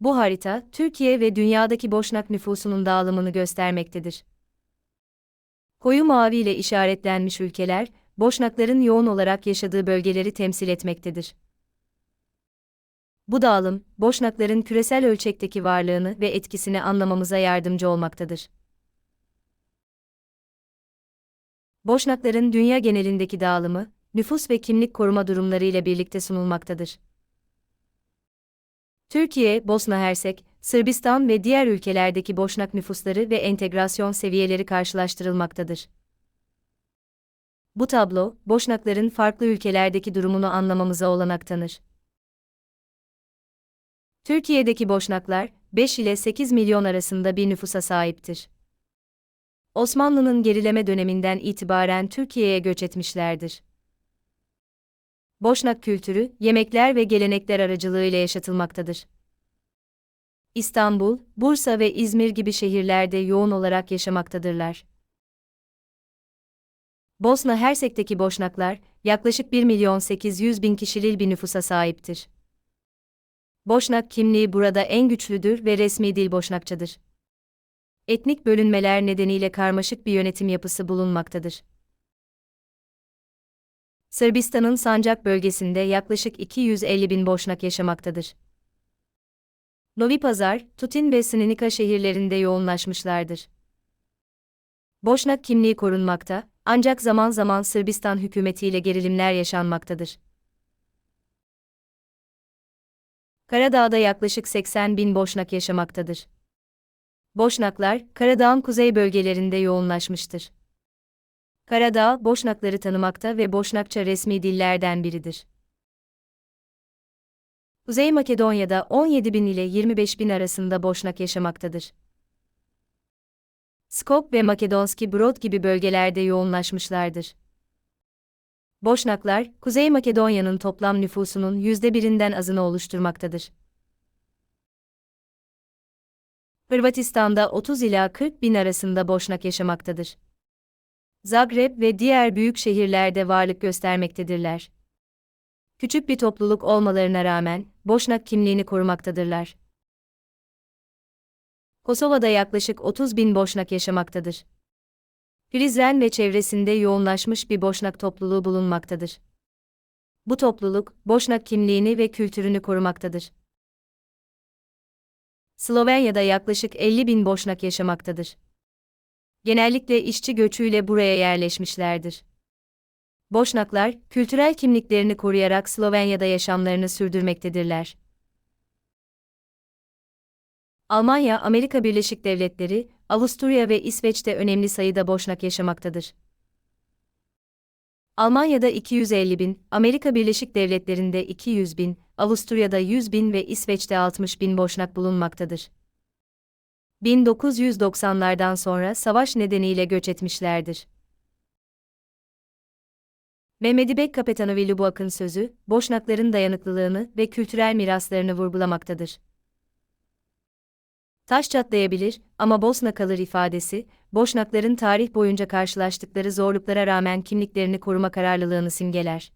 Bu harita, Türkiye ve dünyadaki Boşnak nüfusunun dağılımını göstermektedir. Koyu mavi ile işaretlenmiş ülkeler, Boşnakların yoğun olarak yaşadığı bölgeleri temsil etmektedir. Bu dağılım, Boşnakların küresel ölçekteki varlığını ve etkisini anlamamıza yardımcı olmaktadır. Boşnakların dünya genelindeki dağılımı, nüfus ve kimlik koruma durumları ile birlikte sunulmaktadır. Türkiye, Bosna Hersek, Sırbistan ve diğer ülkelerdeki Boşnak nüfusları ve entegrasyon seviyeleri karşılaştırılmaktadır. Bu tablo, Boşnakların farklı ülkelerdeki durumunu anlamamıza olanak tanır. Türkiye'deki Boşnaklar, 5 ile 8 milyon arasında bir nüfusa sahiptir. Osmanlı'nın gerileme döneminden itibaren Türkiye'ye göç etmişlerdir. Boşnak kültürü, yemekler ve gelenekler aracılığıyla yaşatılmaktadır. İstanbul, Bursa ve İzmir gibi şehirlerde yoğun olarak yaşamaktadırlar. Bosna Hersek'teki Boşnaklar, yaklaşık 1 milyon 800 bin kişilik bir nüfusa sahiptir. Boşnak kimliği burada en güçlüdür ve resmi dil Boşnakçadır. Etnik bölünmeler nedeniyle karmaşık bir yönetim yapısı bulunmaktadır. Sırbistan'ın Sancak bölgesinde yaklaşık 250 bin Boşnak yaşamaktadır. Novi Pazar, Tutin ve Sninika şehirlerinde yoğunlaşmışlardır. Boşnak kimliği korunmakta, ancak zaman zaman Sırbistan hükümetiyle gerilimler yaşanmaktadır. Karadağ'da yaklaşık 80 bin Boşnak yaşamaktadır. Boşnaklar, Karadağ'ın kuzey bölgelerinde yoğunlaşmıştır. Karadağ, Boşnakları tanımakta ve Boşnakça resmi dillerden biridir. Kuzey Makedonya'da 17 bin ile 25 bin arasında Boşnak yaşamaktadır. Skop ve Makedonski Brod gibi bölgelerde yoğunlaşmışlardır. Boşnaklar, Kuzey Makedonya'nın toplam nüfusunun yüzde birinden azını oluşturmaktadır. Hırvatistan'da 30 ila 40 bin arasında Boşnak yaşamaktadır. Zagreb ve diğer büyük şehirlerde varlık göstermektedirler. Küçük bir topluluk olmalarına rağmen, Boşnak kimliğini korumaktadırlar. Kosova'da yaklaşık 30 bin Boşnak yaşamaktadır. Prizren ve çevresinde yoğunlaşmış bir Boşnak topluluğu bulunmaktadır. Bu topluluk, Boşnak kimliğini ve kültürünü korumaktadır. Slovenya'da yaklaşık 50 bin Boşnak yaşamaktadır. Genellikle işçi göçüyle buraya yerleşmişlerdir. Boşnaklar, kültürel kimliklerini koruyarak Slovenya'da yaşamlarını sürdürmektedirler. Almanya, Amerika Birleşik Devletleri, Avusturya ve İsveç'te önemli sayıda Boşnak yaşamaktadır. Almanya'da 250 bin, Amerika Birleşik Devletleri'nde 200 bin, Avusturya'da 100 bin ve İsveç'te 60 bin Boşnak bulunmaktadır. 1990'lardan sonra savaş nedeniyle göç etmişlerdir. Mehmet Bek Kapetanovi Lubuak'ın sözü, Boşnakların dayanıklılığını ve kültürel miraslarını vurgulamaktadır. Taş çatlayabilir ama Bosna kalır ifadesi, Boşnakların tarih boyunca karşılaştıkları zorluklara rağmen kimliklerini koruma kararlılığını simgeler.